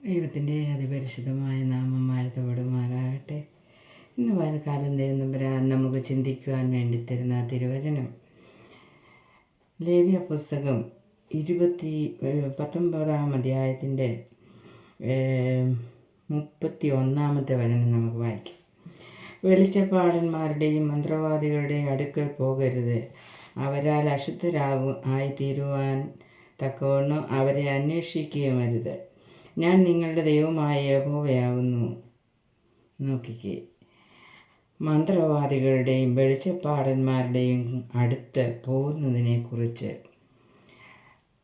ദൈവത്തിന്റെ അതിപരിശുദ്ധമായ നാമം വാഴ്ത്തപ്പെടുമാറാകട്ടെ ഇന്ന് വയൽക്കാലം തരുന്നവരാൻ നമുക്ക് ചിന്തിക്കുവാൻ വേണ്ടി തരുന്ന തിരുവചനം. ലേവ്യ പുസ്തകം ഇരുപത്തി പത്തൊമ്പതാം അധ്യായത്തിന്റെ മുപ്പത്തി ഒന്നാമത്തെ വചനം നമുക്ക് വായിക്കാം. വെളിച്ചപ്പാടന്മാരുടെയും മന്ത്രവാദികളുടെയും അടുക്കൽ പോകരുത്. അവരാൽ അശുദ്ധരാകും ആയിത്തീരുവാൻ തക്കവണ്ണം അവരെ അന്വേഷിക്കുകയും അരുത്. ഞാൻ നിങ്ങളുടെ ദൈവമായ യഹോവയാകുന്നു. നോക്കിക്കേ. മന്ത്രവാദികളുടെയും വെളിച്ചപ്പാടന്മാരുടെയും അടുത്ത് പോകുന്നതിനെക്കുറിച്ച്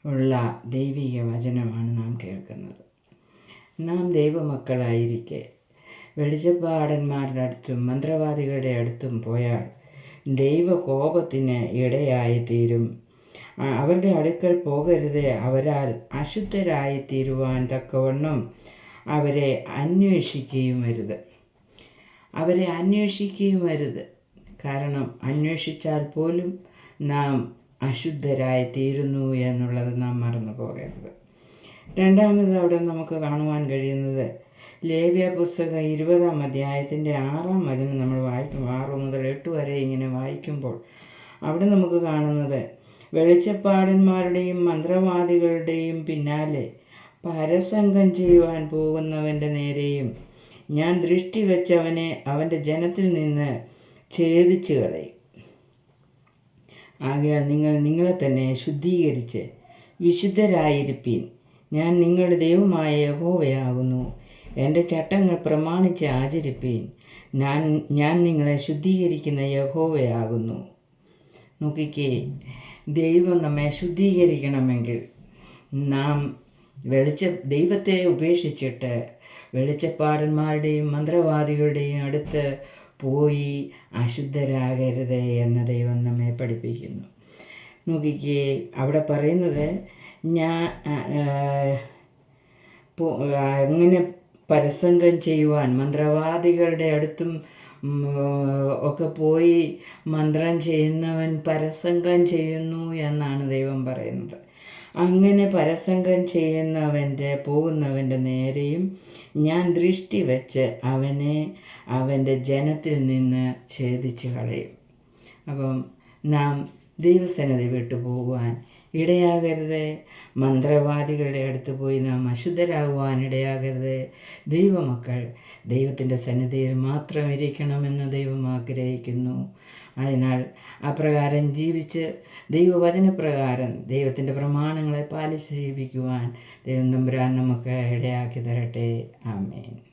ഉള്ള ദൈവിക വചനമാണ് നാം കേൾക്കുന്നത്. നാം ദൈവമക്കളായിരിക്കെ. വെളിച്ചപ്പാടന്മാരുടെ അടുത്തും മന്ത്രവാദികളുടെ അടുത്തും പോയാൽ ദൈവകോപത്തിന് ഇടയായി തീരും അവരുടെ അടുക്കൽ പോകരുത്. അവരാൽ അശുദ്ധരായി തീരുവാൻ തക്കവണ്ണം അവരെ അന്വേഷിക്കുകയും വരുത് അവരെ അന്വേഷിക്കുകയും വരുത് കാരണം അന്വേഷിച്ചാൽ പോലും നാം അശുദ്ധരായി തീരുന്നു എന്നുള്ളത് നാം മറന്നു പോകരുത്. രണ്ടാമത് അവിടെ നമുക്ക് കാണുവാൻ കഴിയുന്നത് ലേവ്യ പുസ്തകം ഇരുപതാം അധ്യായത്തിന്റെ ആറാം വചനം നമ്മൾ വായിക്കും. ആറ് മുതൽ എട്ട് വരെ ഇങ്ങനെ വായിക്കുമ്പോൾ അവിടെ നമുക്ക് കാണുന്നത് വെളിച്ചപ്പാടന്മാരുടെയും മന്ത്രവാദികളുടെയും പിന്നാലെ പരസംഗം ചെയ്യുവാൻ പോകുന്നവന്റെ നേരെയും ഞാൻ ദൃഷ്ടി വെച്ചവനെ അവന്റെ ജനത്തിൽ നിന്ന് ഛേദിച്ചു കളയും. ആകയാൽ നിങ്ങൾ നിങ്ങളെ തന്നെ ശുദ്ധീകരിച്ച് വിശുദ്ധരായിരിപ്പീൻ. ഞാൻ നിങ്ങളുടെ ദൈവമായ യഹോവയാകുന്നു. എന്റെ ചട്ടങ്ങൾ പ്രമാണിച്ച് ആചരിപ്പീൻ. ഞാൻ ഞാൻ നിങ്ങളെ ശുദ്ധീകരിക്കുന്ന യഹോവയാകുന്നു. നോക്കിക്കേ ദൈവം നമ്മെ ശുദ്ധീകരിക്കണമെങ്കിൽ നാം വെളിച്ച ദൈവത്തെ ഉപേക്ഷിച്ചിട്ട് വെളിച്ചപ്പാടന്മാരുടെയും മന്ത്രവാദികളുടെയും അടുത്ത് പോയി അശുദ്ധരാകരുത് എന്ന ദൈവം നമ്മെ പഠിപ്പിക്കുന്നു. നോക്കിക്കേ അവിടെ പറയുന്നത് ഞാൻ അങ്ങനെ പരസംഗം ചെയ്യുവാൻ മന്ത്രവാദികളുടെ അടുത്തും ഒക്കെ പോയി മന്ത്രം ചെയ്യുന്നവൻ പരസംഗം ചെയ്യുന്നു എന്നാണ് ദൈവം പറയുന്നത്. അങ്ങനെ പരസംഗം ചെയ്യുന്നവന്റെ പോകുന്നവന്റെ നേരെയും ഞാൻ ദൃഷ്ടി വെച്ച് അവനെ അവന്റെ ജനത്തിൽ നിന്ന് ഛേദിച്ച് കളയും അപ്പം നാം ദൈവസന്നിധി വിട്ടു പോകുവാൻ ഇടയാകരുത്. മന്ത്രവാദികളുടെ അടുത്ത് പോയി നാം അശുദ്ധരാകുവാൻ ഇടയാകരുത് ദൈവമക്കൾ ദൈവത്തിന്റെ സന്നിധിയിൽ മാത്രം ഇരിക്കണമെന്ന് ദൈവം ആഗ്രഹിക്കുന്നു. അതിനാൽ അപ്രകാരം ജീവിച്ച് ദൈവവചനപ്രകാരം ദൈവത്തിന്റെ പ്രമാണങ്ങളെ പാലിച്ച് ജീവിക്കുവാൻ ദൈവം തമ്പുരാൻ നമുക്ക് ഇടയാക്കി തരട്ടെ. ആമേൻ.